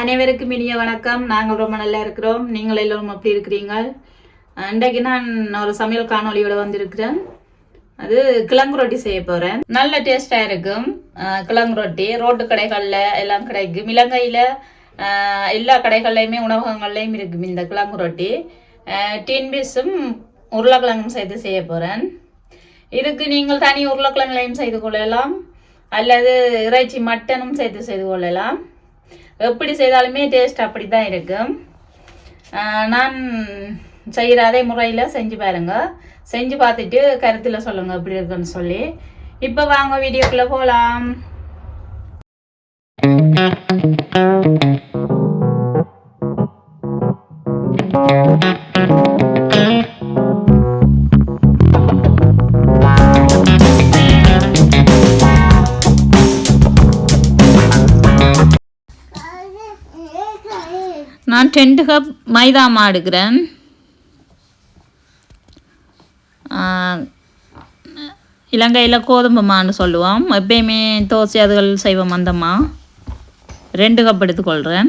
அனைவருக்கும் இனிய வணக்கம். நாங்கள் ரொம்ப நல்லா இருக்கிறோம். நீங்கள் எல்லோரும் எப்படி இருக்கிறீங்க இன்றைக்கு நான் ஒரு சமையல் காணொளியோட வந்திருக்கிறேன். அது கிழங்கு ரொட்டி செய்ய போகிறேன் நல்ல டேஸ்டாக இருக்கும். கிழங்கு ரொட்டி ரோட்டு கடைகளில் எல்லாம் கிடைக்கும். இலங்கையில் எல்லா கடைகள்லையுமே உணவகங்கள்லையும் இருக்கும் இந்த கிழங்கு ரொட்டி. டீன் பீஸும் உருளைக்கிழங்கும் சேர்த்து செய்ய போகிறேன் இதுக்கு நீங்கள் தனி உருளைக்கிழங்குலையும் செய்து கொள்ளலாம். அல்லது இறைச்சி மட்டனும் சேர்த்து செய்து கொள்ளலாம். எப்படி செய்தாலுமே டேஸ்ட் அப்படி தான் இருக்கும் ஆஹ் நான் செய்கிற அதே முறையில் செஞ்சு பாருங்க. செஞ்சு பார்த்துட்டு கருத்தில் சொல்லுங்க எப்படி இருக்குன்னு சொல்லி. இப்போ வாங்க வீடியோக்குள்ளே போகலாம் ரெண்டு கப் மைதா மா எடுக்கிறேன் இலங்கையில் கோதுமை மான்னு சொல்லுவோம். எப்பயுமே தோசை அதுகள் செய்வோம் அந்தம்மா. ரெண்டு கப் எடுத்துக்கொள்கிறேன்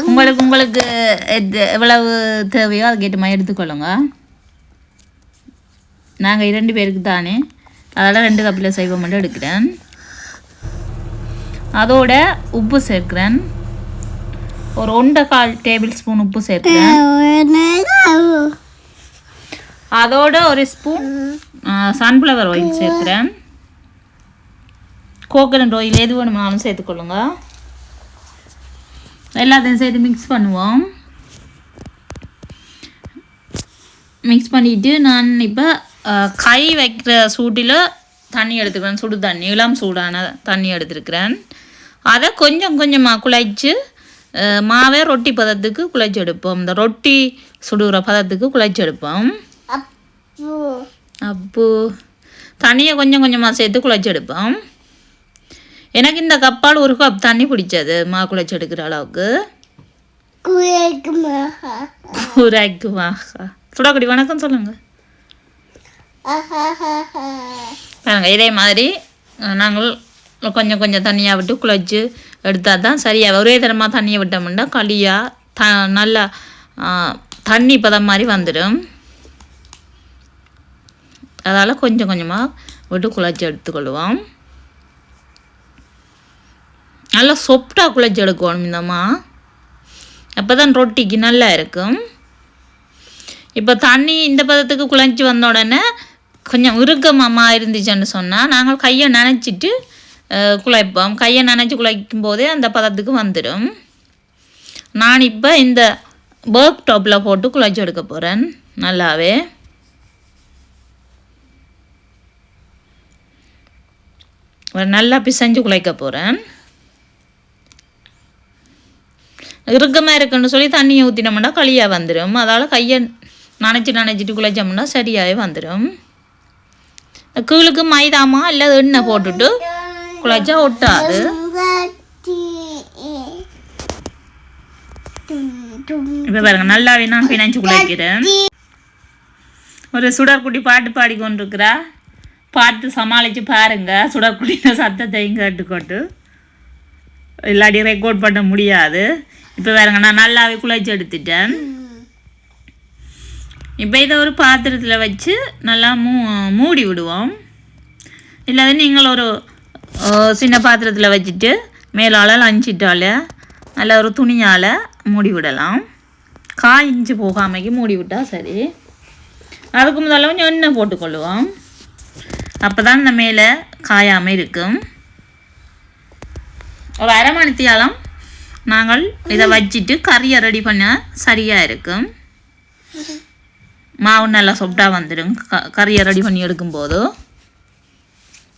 உங்களுக்கு உங்களுக்கு எது- எவ்வளவு தேவையோ அதுக்கேற்ற மாதிரி எடுத்துக்கொள்ளுங்க. நாங்கள் இரண்டு பேருக்கு தானே. அதனால் ரெண்டு கப்பில் செய்வோம் மட்டும் எடுக்கிறேன். அதோட உப்பு சேர்க்கிறேன். ஒரு ஒன்றரை கால் டேபிள் ஸ்பூன் உப்பு சேர்க்கிறேன். அதோட ஒரு ஸ்பூன் சன்ஃப்ளவர் ஆயில் சேர்க்கிறேன். கோகனட் ஆயில் எது வேணுமானாலும் சேர்த்துக்கொள்ளுங்க. எல்லாத்தையும் சேர்த்து மிக்ஸ் பண்ணுவோம். மிக்ஸ் பண்ணிவிட்டு நான் இப்போ கை வைக்கிற சூட்டில் தண்ணி எடுத்துக்கிறேன். சுடு தண்ணி இளம் சூடான தண்ணி எடுத்துருக்கிறேன். அதை கொஞ்சம் கொஞ்சமாக குழைச்சி மாவை ரொட்டி பதத்துக்கு குழைச்சி எடுப்போம் இந்த ரொட்டி சுடுகிற பதத்துக்கு குழைச்சி எடுப்போம் அப்போ. தண்ணியை கொஞ்சம் கொஞ்சமாக சேர்த்து குழைச்சி எடுப்போம் எனக்கு இந்த கப்பால் ஒரு கப் தண்ணி பிடிச்சது மா குழைச்சி எடுக்கிற அளவுக்கு குறைக்குமாக சுடாக்குடி வணக்கம் சொல்லுங்கள் பாருங்க இதே மாதிரி நாங்கள் கொஞ்சம் கொஞ்சம் தண்ணியாக விட்டு குழச்சி எடுத்தால் தான் சரியாக. ஒரே தரமாக தண்ணியை விட்டோம்னா களியாக த நல்லா தண்ணி பதம் மாதிரி வந்துடும். அதால் கொஞ்சம் கொஞ்சமாக விட்டு குழச்சி எடுத்துக்கொள்வோம். நல்லா சொப்டாக குழச்சி எடுக்கணும் இந்தம்மா. அப்போ தான் ரொட்டிக்கு நல்லா இருக்கும். இப்போ தண்ணி இந்த பதத்துக்கு குழஞ்சி வந்த உடனே கொஞ்சம் இறுக்கமாமா இருந்துச்சுன்னு சொன்னால் நாங்கள் கையை நினச்சிட்டு குழைப்போம் கையை நினச்சி குழைக்கும் போதே அந்த பதத்துக்கு வந்துடும் நான் இப்போ இந்த பேர்க் டாப்பில் போட்டு குழைச்சி எடுக்க போகிறேன் நல்லாவே ஒரு நல்லா பிசைஞ்சு குழைக்க போகிறேன் இறுக்கமாக இருக்குன்னு சொல்லி தண்ணியை ஊற்றினோம்னா களியாக வந்துடும் அதால் கையை நனைச்சி நனைச்சிட்டு குழைச்சோம்னா சரியாகவே வந்துடும் கீழுக்கு மைதாமா இல்லை எண்ணெய் போட்டுட்டு குழைச்சா ஒட்டாது இப்போ பாருங்க நல்லாவே நான் பிணைஞ்சு குழைக்கிறேன் ஒரு சுடற்குட்டி பாட்டு பாடி கொண்டிருக்கிறா பார்த்து சமாளித்து பாருங்க. சுடற்குட்டியில் சத்தத்தையும் கேட்டுக்கொண்டு. இல்லாட்டி ரெக்கார்ட் பண்ண முடியாது. இப்போ பாருங்க நான் நல்லாவே குழைச்சி எடுத்துட்டேன் இப்போ இதை ஒரு பாத்திரத்தில் வச்சு நல்லா மூ மூடி விடுவோம். இல்லாத நீங்கள் ஒரு சின்ன பாத்திரத்தில் வச்சுட்டு மேலால் லஞ்சிட்டால நல்ல ஒரு துணியால் மூடி விடலாம். காய் இஞ்சி போகாமைக்கு மூடி விட்டால் சரி. அதுக்கு முதல்ல கொஞ்சம் எண்ணெய் போட்டுக்கொள்ளுவோம். அப்போ தான் இந்த மேலே காயாமல் இருக்கும். ஒரு அரை மணித்தியாலம் நாங்கள் இதை வச்சுட்டு கறியை ரெடி பண்ண சரியாக இருக்கும். மாவு நல்லா சொப்டாக வந்துடும் க கறியை ரெடி பண்ணி எடுக்கும்போது.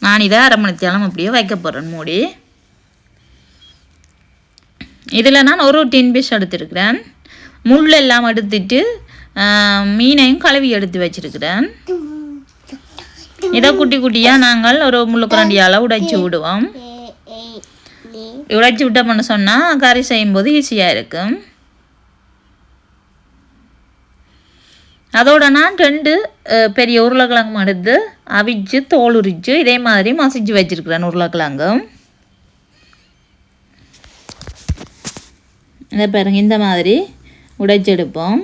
நான் இதை அரை மணித்தியாலம் அப்படியே வைக்க போகிறேன் மூடி. இதில் நான் ஒரு டின் பீஸ் எடுத்திருக்கிறேன். முள் எல்லாம் எடுத்துட்டு மீனையும் கழுவி எடுத்து வச்சிருக்கிறேன். இதை குட்டி குட்டியாக நாங்கள் ஒரு முள்ளுக்குரண்டியால் உடைச்சி விடுவோம். உடைச்சி விட்டோம்னு சொன்னால் கறி செய்யும்போது ஈஸியாக இருக்கும். அதோட நான் ரெண்டு பெரிய உருளைக்கிழங்கு எடுத்து அவிச்சு தோல் உரிச்சு இதே மாதிரி மசிச்சு வச்சிருக்கிறேன் உருளைக்கிழங்கும் இதை பாருங்க இந்த மாதிரி உடைச்செடுப்போம்.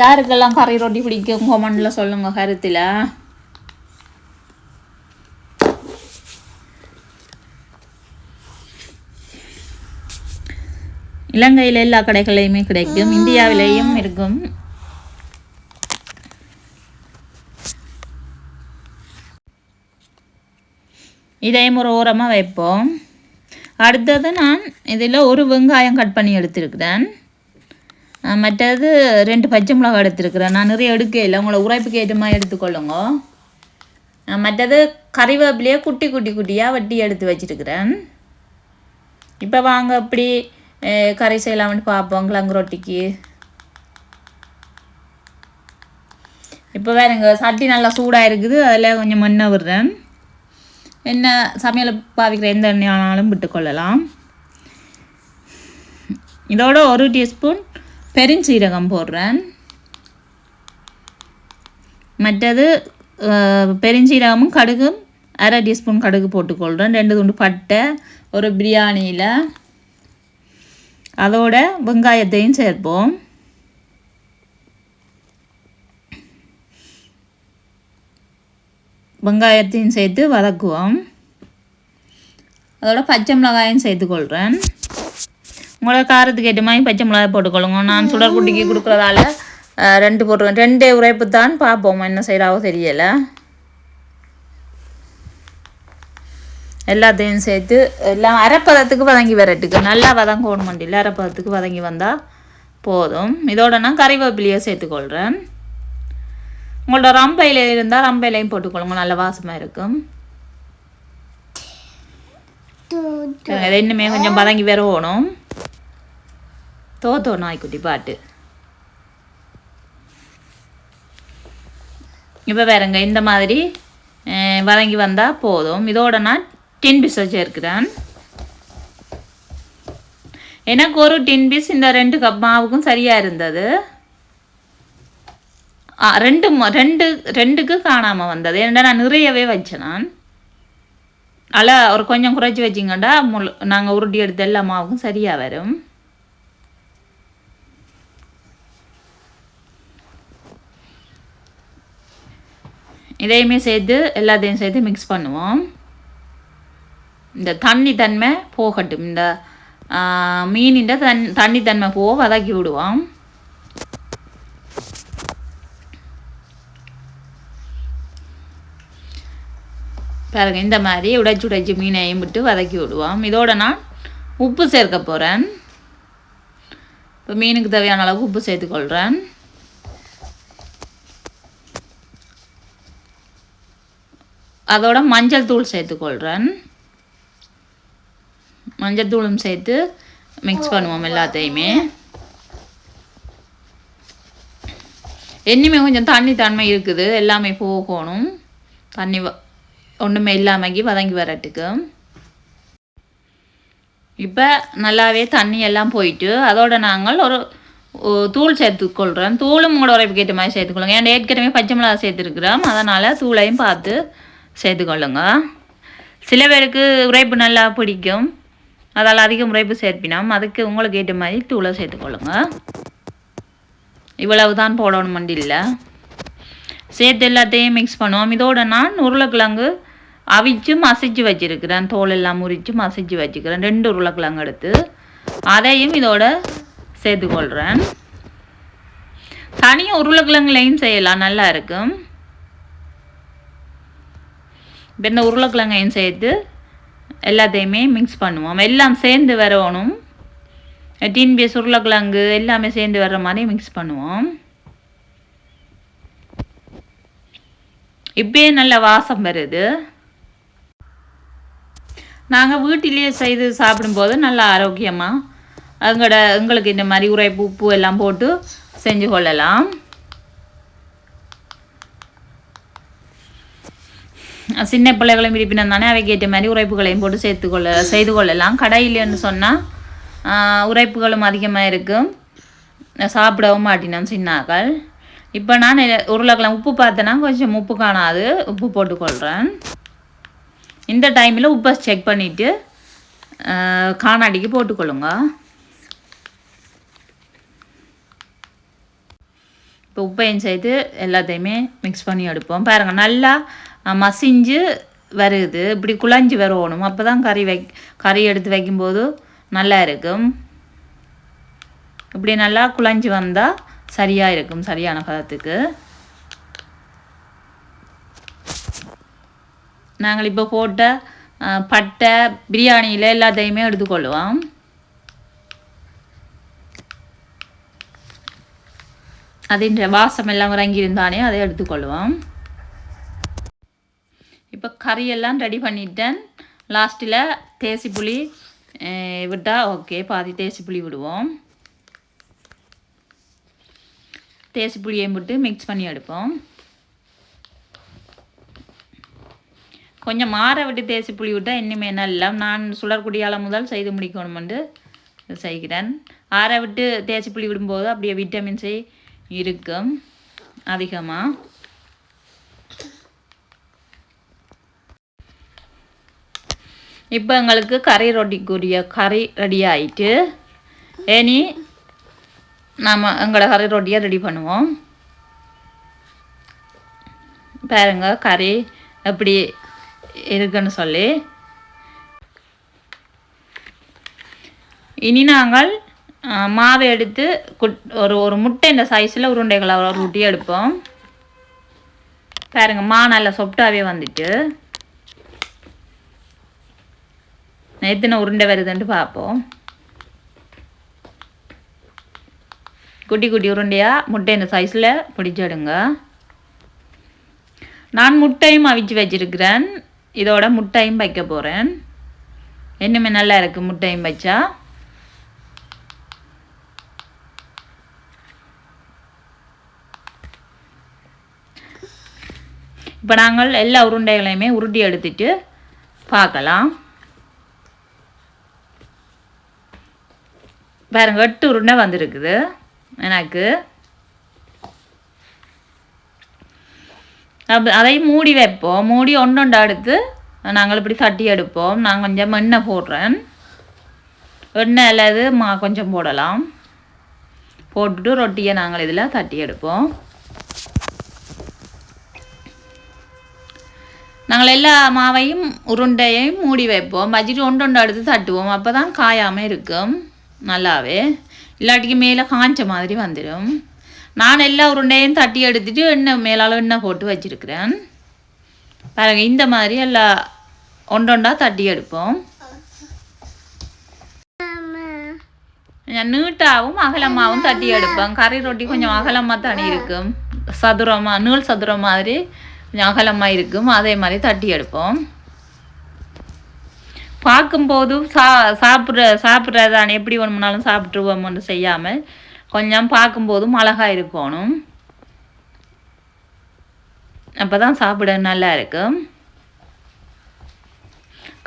யாருக்கெல்லாம் கறி ரொட்டி பிடிக்கும் கொமண்டில் சொல்லுங்க கருத்தில். இலங்கையில் எல்லா கடைகளையுமே கிடைக்கும் இந்தியாவிலேயும் இருக்கும். இதையும் ஒரு ஓரமாக வைப்போம். அடுத்தது நான் இதில் ஒரு வெங்காயம் கட் பண்ணி எடுத்திருக்கிறேன். மற்றது ரெண்டு பச்சை மிளகாய் எடுத்திருக்கிறேன். நான் நிறைய எடுக்கல உங்களை உரைப்புக்கு ஏற்ற மாதிரி எடுத்துக்கொள்ளுங்க. மற்றது கறிவேப்பிலையே குட்டி குட்டி குட்டியாக வெட்டி எடுத்து வச்சிருக்கிறேன். இப்போ வாங்க அப்படி கறி செய்யலாம்னு பார்ப்போம் கிழங்கு ரொட்டிக்கு இப்போ வேறுங்க சட்டி நல்லா சூடாக இருக்குது அதில் கொஞ்சம் மண்ணை விடுறேன் என்ன சமையல் பாவிக்கிற எந்த எண்ணெய் ஆனாலும் விட்டுக்கொள்ளலாம் இதோட ஒரு டீஸ்பூன் பெருஞ்சீரகம் போடுறேன் மற்றது பெருஞ்சீரகமும் கடுகும் அரை டீஸ்பூன் கடுகு போட்டுக்கொள்கிறேன் ரெண்டு துண்டு பட்டை ஒரு பிரியாணியில் அதோட வெங்காயத்தையும் சேர்ப்போம். வெங்காயத்தையும் சேர்த்து வதக்குவோம். அதோட பச்சை மிளகாயும் சேர்த்துக்கொள்கிறேன் உங்களோட காரத்துக்கு ஏற்ற மாதிரி பச்சை மிளகாய் போட்டுக்கொள்ளுங்க நான் சுடற்குட்டிக்கு கொடுக்குறதால ரெண்டு போட்டுருவேன். ரெண்டே உரைப்பு தான் பார்ப்போம். என்ன செய்கிறாவோ தெரியலை. எல்லாத்தையும் சேர்த்து எல்லாம் அரைப்பதத்துக்கு வதங்கி வரட்டுக்கு. நல்லா வதங்கணும் மண்டியில் அரைப்பதத்துக்கு வதங்கி வந்தால் போதும். இதோட நான் கறிவேப்பிலையை சேர்த்துக்கொள்கிறேன் உங்களோட ரம்பையில் இருந்தால் ரம்பையிலையும் போட்டுக்கொள்ளுங்க. நல்ல வாசமாக இருக்கும். இன்னுமே கொஞ்சம் வதங்கி வரணும். தோத்தோ நாய்க்குட்டி பாட்டு. இப்போ வேறங்க இந்த மாதிரி வதங்கி வந்தால் போதும். இதோட நான் டின் பீஸ் சேர்க்கிறேன் எனக்கு ஒரு டின் பீஸ் இந்த ரெண்டு கப் மாவுக்கும் சரியாக இருந்தது. ஆ ரெண்டு ரெண்டு ரெண்டுக்கு காணாமல் வந்தது. ஏன்னா நான் நிறையவே வச்சேன் நான். அல ஒரு கொஞ்சம் குறைச்சி வச்சிங்கண்டா முள் நாங்கள் உருட்டி எடுத்த எல்லா மாவுக்கும் சரியாக வரும். இதையுமே சேர்த்து எல்லாத்தையும் சேர்த்து மிக்ஸ் பண்ணுவோம். இந்த தண்ணி தன்மை போகட்டும். இந்த மீனின் தன் தண்ணி தன்மை போக வதக்கி விடுவோம். பாருங்க இந்த மாதிரி உடைச்சு உடைச்சு மீனையும் விட்டு வதக்கி விடுவோம். இதோட நான் உப்பு சேர்க்க போகிறேன் இப்போ மீனுக்கு தேவையான அளவு உப்பு சேர்த்துக்கொள்கிறேன் அதோட மஞ்சள் தூள் சேர்த்துக்கொள்கிறேன் மஞ்சள் தூளும் சேர்த்து மிக்ஸ் பண்ணுவோம் எல்லாத்தையுமே. இன்னுமே கொஞ்சம் தண்ணி தன்மை இருக்குது. எல்லாமே போகணும். தண்ணி ஒன்றுமே இல்லாமக்கி வதங்கி வரட்டுக்கு. இப்போ நல்லாவே தண்ணி எல்லாம் போயிட்டு அதோட நாங்கள் ஒரு தூள் சேர்த்துக்கொள்கிறோம் தூளும் உங்களோட ஏற்ற மாதிரி சேர்த்துக்கொள்ளுங்க ஏன்னா ஏற்கனவே பச்சை மிளகா சேர்த்துருக்குறோம். அதனால் தூளையும் பார்த்து சேர்த்துக்கொள்ளுங்க சில பேருக்கு உரைப்பு நல்லா பிடிக்கும். அதால் அதிக முறைப்பு சேர்ப்பினோம். அதுக்கு உங்களுக்கு ஏற்ற மாதிரி தூளை சேர்த்துக்கொள்ளுங்க இவ்வளவு தான் போடணும் இல்லை. சேர்த்து எல்லாத்தையும் மிக்ஸ் பண்ணுவோம். இதோட நான் உருளைக்கிழங்கு அவிச்சு மசிச்சு வச்சுருக்கிறேன். தோல் எல்லாம் முறித்து மசிச்சு வச்சுக்கிறேன் ரெண்டு உருளைக்கிழங்கு எடுத்து அதையும் இதோட சேர்த்துக்கொள்கிறேன் தனியாக உருளைக்கிழங்குலையும் செய்யலாம். நல்லா இருக்கும். இப்போ இந்த உருளைக்கிழங்கையும் சேர்த்து எல்லாத்தையுமே மிக்ஸ் பண்ணுவோம். எல்லாம் சேர்ந்து வரணும் டீன் உருளைக்கிழங்கு எல்லாமே சேர்ந்து வர்ற மாதிரி மிக்ஸ் பண்ணுவோம். இப்பயே நல்ல வாசம் வருது. நாங்கள் வீட்டிலேயே செய்து சாப்பிடும்போது நல்லா ஆரோக்கியமாக எங்களோட எங்களுக்கு இந்த மாதிரி உரைப்பு உப்பு எல்லாம் போட்டு செஞ்சு கொள்ளலாம். சின்ன பிள்ளைகளும் இருப்பினம் தானே அவைக்கு ஏற்ற மாதிரி உரைப்புகளையும் போட்டு சேர்த்து கொள்ள செய்து கொள்ளலாம். கடையிலன்னு சொன்னால் உரைப்புகளும் அதிகமாக இருக்கும் சாப்பிடவும் மாட்டினோம் சின்னாக்கள். இப்போ நான் உருளைக்கெல்லாம் உப்பு பார்த்தேன்னா கொஞ்சம் உப்பு காணாது. உப்பு போட்டுக்கொள்கிறேன் இந்த டைமில் உப்பை செக் பண்ணிவிட்டு காணாடிக்கு போட்டுக்கொள்ளுங்க. இப்போ உப்பையும் சேர்த்து எல்லாத்தையுமே மிக்ஸ் பண்ணி எடுப்போம். பாருங்கள் நல்லா மசிஞ்சு வருது. இப்படி குழஞ்சி வரணும் அப்போ தான் கறி வை கறி எடுத்து வைக்கும்போது நல்லா இருக்கும். இப்படி நல்லா குழஞ்சி வந்தால் சரியாக இருக்கும் சரியான பதத்துக்கு நாங்கள் இப்போ போட்ட பட்டை பிரியாணியில் எல்லாத்தையுமே எடுத்துக்கொள்வோம். அதின் வாசம் எல்லாம் இறங்கியிருந்தானே அதை எடுத்துக்கொள்வோம். இப்போ கறியெல்லாம் ரெடி பண்ணிட்டேன். லாஸ்ட்டில் தேசி புளி விட்டால் ஓகே பாதி தேசி புளி விடுவோம். தேசி புளியையும் விட்டு மிக்ஸ் பண்ணி எடுப்போம். கொஞ்சம் மாற விட்டு தேசி புளி விட்டால் இன்னுமே நல்லா நான் சுழற்குடியால் முதல் செய்து முடிக்கணுமென்று செய்கிறேன். ஆற விட்டு தேசி புளி விடும்போது அப்படியே விட்டமின் சி இருக்கும். அதிகமாக இப்போ எங்களுக்கு கறி ரொட்டிக்குரிய கறி ரெடி ஆயிட்டு இனி நாம் எங்களோட கறி ரொட்டியை ரெடி பண்ணுவோம். பாருங்க கறி எப்படி இருக்குன்னு சொல்லி. இனி நாங்கள் மாவை எடுத்து குட் ஒரு ஒரு முட்டை இந்த சைஸில் உருண்டைகளை ஒரு ரொட்டி எடுப்போம். பாருங்க மா நல்லா சொப்டாவே வந்துட்டு. எத்தனை உருண்டை வருதுன்ட்டு பார்ப்போம். குட்டி குட்டி உருண்டையாக முட்டை இந்த சைஸில் பிடிச்சிடுங்க. நான் முட்டையும் அவிச்சு வச்சிருக்கிறேன். இதோட முட்டையும் வைக்க போகிறேன் இன்னுமே நல்லா இருக்குது முட்டையும் வச்சா. இப்போ நாங்கள் எல்லா உருண்டைகளையுமே உருட்டி எடுத்துட்டு பார்க்கலாம். பாருங்க எட்டு உருண்டை வந்திருக்குது. எனக்கு. அப்ப அதை மூடி வைப்போம். மூடி ஒன்றொண்டா எடுத்து நாங்கள் இப்படி தட்டி எடுப்போம். நான் கொஞ்சம் எண்ணெய் போடுறேன். எண்ணெய் அல்லது மா கொஞ்சம் போடலாம். போட்டுட்டு ரொட்டியை நாங்கள் இதில் தட்டி எடுப்போம். நாங்கள் எல்லா மாவையும் உருண்டையையும் மூடி வைப்போம். வச்சுட்டு ஒன்று ஒன்று எடுத்து தட்டுவோம். அப்போ தான் காயாமல் இருக்கும். நல்லாவே. இல்லாட்டிக்கு மேலே காஞ்ச மாதிரி வந்துடும் நான் எல்லா உருண்டையும் தட்டி எடுத்துட்டு எண்ணெய் மேலால் எண்ணெய் போட்டு வச்சுருக்கிறேன். பாருங்க இந்த மாதிரி எல்லா ஒன்றொண்டா தட்டி எடுப்போம். கொஞ்சம் நீட்டாகவும் அகலமாகவும் தட்டி எடுப்பேன். கறி ரொட்டி கொஞ்சம் அகலமாக தனி இருக்கும். சதுரமாக நீள் சதுரம் மாதிரி கொஞ்சம் அகலமாக இருக்கும். அதே மாதிரி தட்டி எடுப்போம். பார்க்கும்போதும் சா சாப்பிட்ற சாப்பிட்றதானே எப்படி வேணும்னாலும் சாப்பிட்ருவோம்னு செய்யாமல் கொஞ்சம் பார்க்கும்போதும் அழகா இருக்கணும். அப்போ தான் சாப்பிட நல்லா இருக்கும்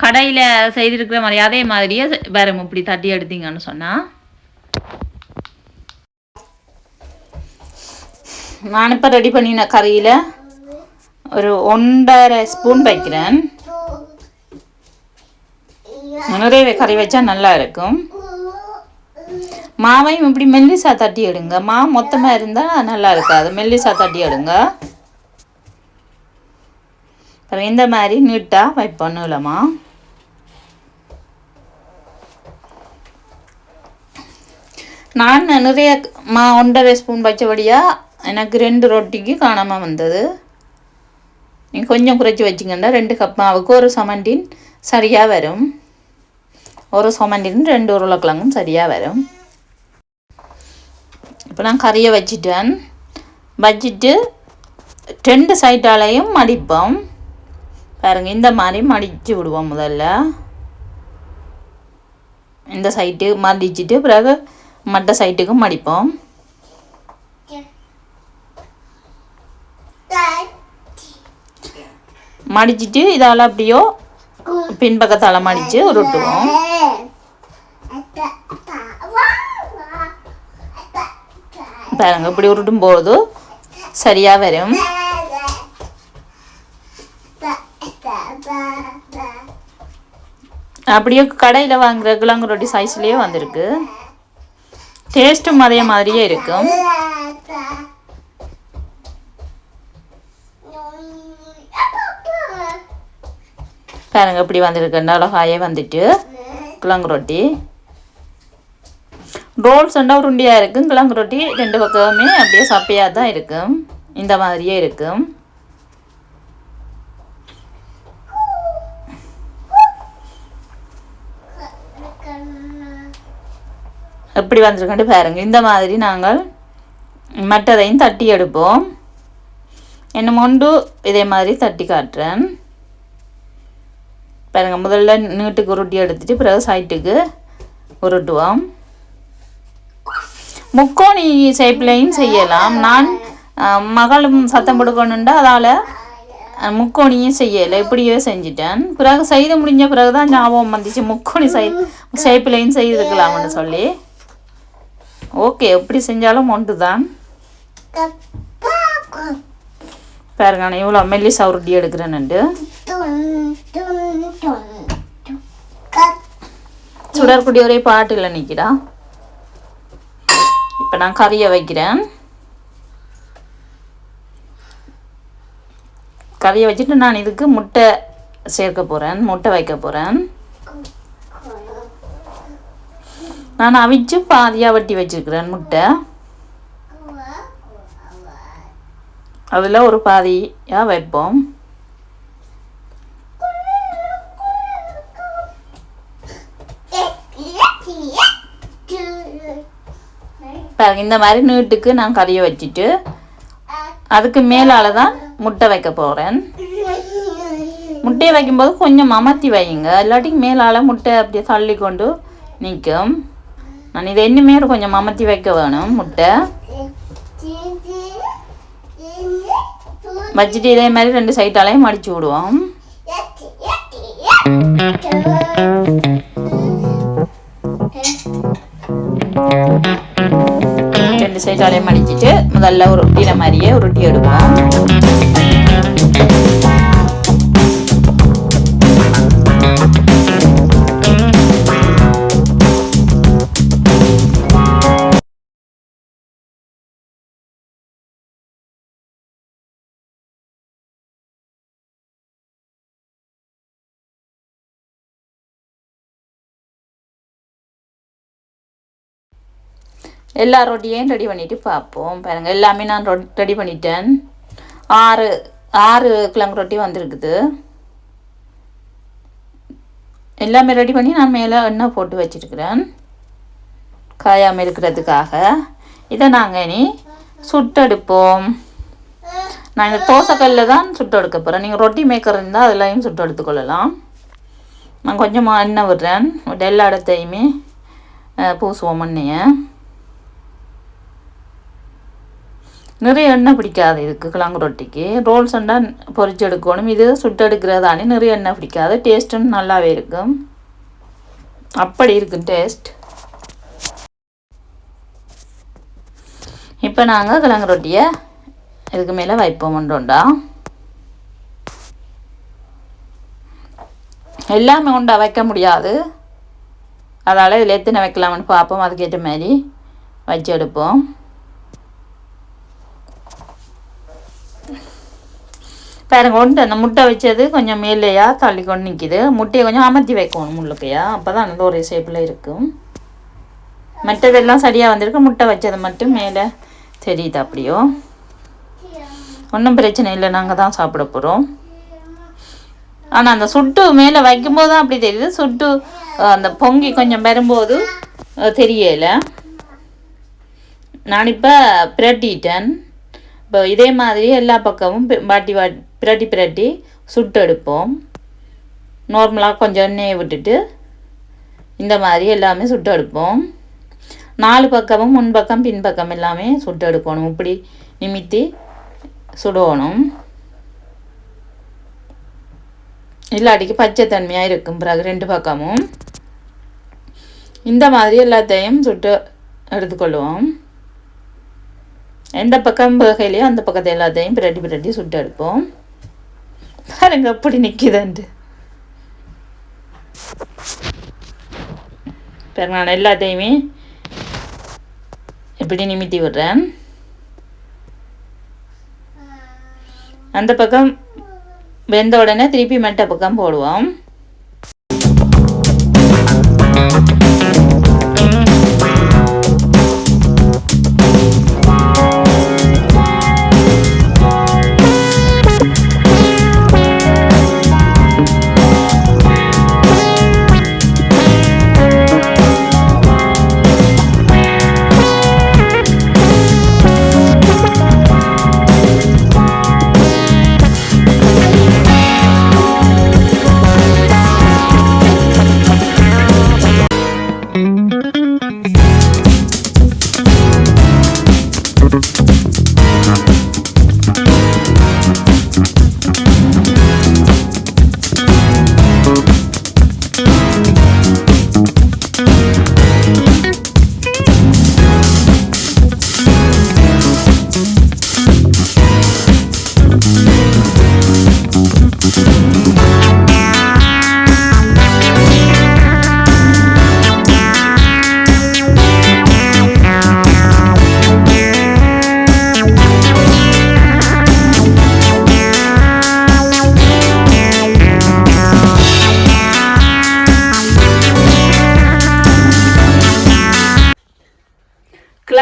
கடையில் செய்திருக்கிற மாதிரி அதே மாதிரியே வேற இப்படி தட்டி எடுத்தீங்கன்னு சொன்னால் நான் இப்போ ரெடி பண்ணின கறியில் ஒரு ஒன்றரை ஸ்பூன் வைக்கிறேன். நிறைய கறி வச்சா நல்லா இருக்கும். மாவையும் இப்படி மெல்லிசா தட்டி எடுங்க. மா மொத்தமாக இருந்தால் நல்லா இருக்காது. மெல்லிசா தட்டி எடுங்க. அப்புறம் இந்த மாதிரி நீட்டாக வைப்போம் நீளமா. நான் நிறைய மா ஒன்றரை ஸ்பூன் பச்சைபடியாக எனக்கு ரெண்டு ரொட்டிக்கு காணாமல் வந்தது. நீங்கள் கொஞ்சம் குறைச்சி வச்சிங்கன்னா ரெண்டு கப் மாவுக்கு ஒரு சமண்டின் சரியாக வரும். ஒரு சமண்டின் ரெண்டு உருளைக்கிழங்கும் சரியாக வரும் இப்போ நான் கறியை வச்சுட்டேன் வச்சிட்டு ரெண்டு சைட்டாலையும் மடிப்போம் பாருங்க இந்த மாதிரி மடித்து விடுவோம் முதல்ல இந்த சைட்டு மடிச்சிட்டு பிறகு மற்ற சைட்டுக்கும் மடிப்போம் மடிச்சிட்டு இதால் அப்படியோ பின்பக்கத்தால் மடித்து உருட்டுவோம் பாருங்க இப்படி உருட்டும்போது சரியாக வரும். அப்படியே கடையில் வாங்குற கிழங்கு ரொட்டி சைஸ்லேயே வந்திருக்கு. டேஸ்ட்டும் அதே மாதிரியே இருக்கும். பாருங்க இப்படி வந்திருக்கு. அழகாயே வந்துட்டு கிழங்கு ரொட்டி. ரோல் சொன்னா உருண்டியாக இருக்கும் கிழங்கு ரொட்டி ரெண்டு பக்கமுமே அப்படியே சப்பையாக தான் இருக்கும் இந்த மாதிரியே இருக்கும் எப்படி வந்திருக்கண்டு பாருங்க. இந்த மாதிரி நாங்கள் மற்றதையும் தட்டி எடுப்போம். என்ன மொண்டு இதே மாதிரி தட்டி காட்டுறேன். பாருங்கள் முதல்ல நீட்டுக்கு உருட்டி எடுத்துட்டு பிறகு சைட்டுக்கு உருட்டுவோம். முக்கோணி ஷேப்லேயும் செய்யலாம். நான் மகளும் சத்தம் கொடுக்கணுண்டா அதால் முக்கோணியும் செய்யலை. இப்படியே செஞ்சிட்டேன். பிறகு செய்து முடிஞ்ச பிறகு தான் ஞாபகம் வந்துச்சு. முக்கோணி சை ஷேப்லேயும் செய்திருக்கலாம்னு சொல்லி. ஓகே எப்படி செஞ்சாலும் ஒன்று தான் பாருங்க நான் இவ்வளோ மெல்லிசா உருட்டி எடுக்கிறேன்னுட்டு சுடற்குடி ஒரே பாட்டில் நிற்கிறா இப்போ நான் கறியை வைக்கிறேன். கறியை வச்சுட்டு நான் இதுக்கு முட்டை சேர்க்க போகிறேன் முட்டை வைக்க போகிறேன் நான் அவிச்சு பாதியாக வட்டி வச்சிருக்கிறேன் முட்டை. அதில் ஒரு பாதியாக வைப்போம். பாருங்க இந்த மாதிரி நீட்டுக்கு நான் கறியை வச்சுட்டு அதுக்கு மேலால தான் முட்டை வைக்க போகிறேன் முட்டையை வைக்கும்போது கொஞ்சம் அமர்த்தி வைங்க இல்லாட்டி மேலால முட்டை அப்படியே தள்ளி கொண்டு நிற்கும் நான் இதை இன்னுமே கொஞ்சம் அமர்த்தி வைக்க வேணும் முட்டை. வச்சுட்டு இதே மாதிரி ரெண்டு சைட்டாலையும் மடிச்சு விடுவோம். ரெண்டு சைட்டாலையும் மடிச்சிட்டு முதல்ல ஒரு மாதிரியே உருட்டி எடுப்போம். எல்லா ரொட்டியையும் ரெடி பண்ணிவிட்டு பார்ப்போம். பாருங்கள் எல்லாமே நான் ரெடி பண்ணிட்டேன். ஆறு ஆறு கிழங்கு ரொட்டி வந்திருக்குது. எல்லாமே ரெடி பண்ணி நான் மேலே எண்ணெய் போட்டு வச்சிருக்கிறேன். காயாமல் இருக்கிறதுக்காக. இதை நாங்கள் இனி சுட்டெடுப்போம். நான் இந்த தோசைக்கல்லில் தான் சுட்டு எடுக்க போகிறேன் நீங்கள் ரொட்டி மேக்கர் இருந்தால் அதெல்லாம் சுட்டு எடுத்துக்கொள்ளலாம் நான் கொஞ்சமாக எண்ணெய் விடுறேன். எல்லா இடத்தையுமே பூசுவோம் எண்ணெயை. நிறைய எண்ணெய் பிடிக்காது இதுக்கு கிழங்கு ரொட்டிக்கு. ரோல்ஸ் எண்ணெய் பொறிச்சு எடுக்கணும். இது சுட்டெடுக்கிறதானே நிறைய எண்ணெய் பிடிக்காது. டேஸ்ட்டும் நல்லாவே இருக்கும். அப்படி இருக்கும் டேஸ்ட். இப்போ நாங்கள் கிழங்கு ரொட்டியை இதுக்கு மேலே வைப்போம் ஒன்றோண்டா. எல்லாமே உண்டா வைக்க முடியாது. அதால் இதில் எத்தனை வைக்கலாம்னு பார்ப்போம். அதுக்கேற்ற மாதிரி வச்சு எடுப்போம். பாருங்க ஒன்று அந்த முட்டை வச்சது கொஞ்சம் மேலேயா தள்ளி கொண்டு நிற்கிது முட்டையை கொஞ்சம் அமர்த்தி வைக்கணும் முள்ளுக்கையா அப்போ தான் அந்த ஒரே ஷேப்பில் இருக்கும். மற்றதெல்லாம் சரியாக வந்திருக்கு. முட்டை வச்சது மட்டும் மேலே தெரியுது அப்படியோ? ஒன்றும் பிரச்சனை இல்லை. நாங்கள் தான் சாப்பிட போகிறோம் ஆனால் அந்த சுட்டு மேலே வைக்கும்போது தான் அப்படி தெரியுது. சுட்டு அந்த பொங்கி கொஞ்சம் வரும்போது தெரியலை. நான் இப்போ பிரட்டிட்டேன். இப்போ இதே மாதிரி எல்லா பக்கமும் பி- வாட்டி வாட்டி பிரட்டி பிரட்டி சுட்டு எடுப்போம். நார்மலாக கொஞ்சம் எண்ணெயை விட்டுட்டு இந்த மாதிரி எல்லாமே சுட்டு எடுப்போம். நாலு பக்கமும் முன்பக்கம் பின்பக்கம் எல்லாமே சுட்டு எடுக்கணும். இப்படி நிமித்தி சுடணும். இல்லாட்டிக்கு பச்சை தன்மையாக இருக்கும். பிறகு ரெண்டு பக்கமும் இந்த மாதிரி எல்லாத்தையும் சுட்டு எடுத்துக்கொள்வோம். எந்த பக்கம் வகையிலையோ அந்த பக்கத்தை எல்லாத்தையும் பிரட்டி பிரட்டி சுட்டு எடுப்போம். பாருங்க அப்படி நிற்கிதுன்ட்டு பெருமான நான் எல்லாத்தையுமே இப்படி நிமித்தி விடுறேன்? அந்த பக்கம் வெந்த உடனே திருப்பி மெட்டை பக்கம் போடுவோம்.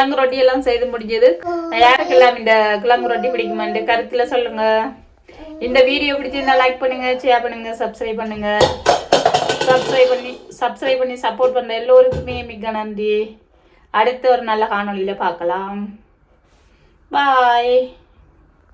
கிழங்கு ரொட்டி எல்லாம் செய்து முடிஞ்சது. யாருக்கெல்லாம் இந்த கிழங்கு ரொட்டி பிடிக்குமாண்டு கருத்துல சொல்லுங்க. இந்த வீடியோ பிடிச்சிருந்தா லைக் பண்ணுங்க ஷேர் பண்ணுங்க சப்ஸ்கிரைப் பண்ணுங்க. சப்ஸ்கிரைப் பண்ணி சப்ஸ்கிரைப் பண்ணி சப்போர்ட் பண்ற எல்லோருக்குமே மிக்க நன்றி. அடுத்த ஒரு நல்ல காணொலியில பார்க்கலாம். பாய்